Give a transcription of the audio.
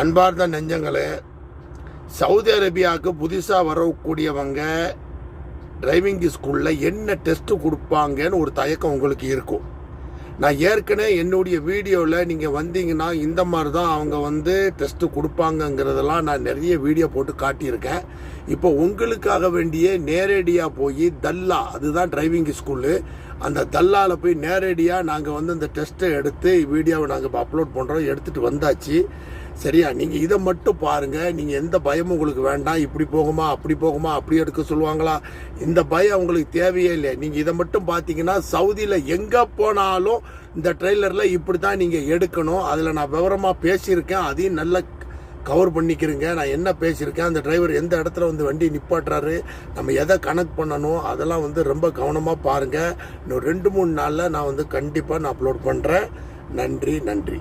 அன்பார்ந்த நெஞ்சங்களே சவுதி அரேபியாவுக்கு புதுசாக வரக்கூடியவங்க டிரைவிங் ஸ்கூலில் என்ன டெஸ்ட்டு கொடுப்பாங்கன்னு ஒரு தயக்கம் உங்களுக்கு இருக்கும். நான் ஏற்கனவே என்னுடைய வீடியோவில் நீங்கள் வந்தீங்கன்னா இந்த மாதிரி தான் அவங்க வந்து டெஸ்ட்டு கொடுப்பாங்கங்கிறதெல்லாம் நான் நிறைய வீடியோ போட்டு காட்டியிருக்கேன். இப்போ உங்களுக்காக வேண்டிய நேரடியாக போய் தல்லா அதுதான் டிரைவிங் ஸ்கூலு அந்த தல்லாவில் போய் நேரடியாக நாங்கள் வந்து அந்த டெஸ்ட்டை எடுத்து வீடியோவை நாங்கள் இப்போ அப்லோட் பண்ணுறோம் எடுத்துகிட்டு வந்தாச்சு. சரியா? நீங்கள் இதை மட்டும் பாருங்கள் நீங்கள் எந்த பயமும் உங்களுக்கு வேண்டாம். இப்படி போகுமா அப்படி போகுமா அப்படி எடுக்க சொல்லுவாங்களா? இந்த பயம் உங்களுக்கு தேவையே இல்லை. நீங்கள் இதை மட்டும் பார்த்தீங்கன்னா சவுதியில் எங்கே போனாலும் இந்த ட்ரெய்லரில் இப்படி தான் நீங்கள் எடுக்கணும். அதில் நான் விவரமாக பேசியிருக்கேன். அதையும் நல்லா கவர் பண்ணிக்கிறேங்க. நான் என்ன பேசியிருக்கேன்? அந்த டிரைவர் எந்த இடத்துல வந்து வண்டி நிப்பாட்டுறாரு? நம்ம எதை கனெக்ட் பண்ணணும்? அதெல்லாம் வந்து ரொம்ப கவனமாக பாருங்கள் இன்னும் ரெண்டு மூணு நாளில் நான் வந்து கண்டிப்பாக நான் அப்லோட் பண்ணுறேன் நன்றி நன்றி.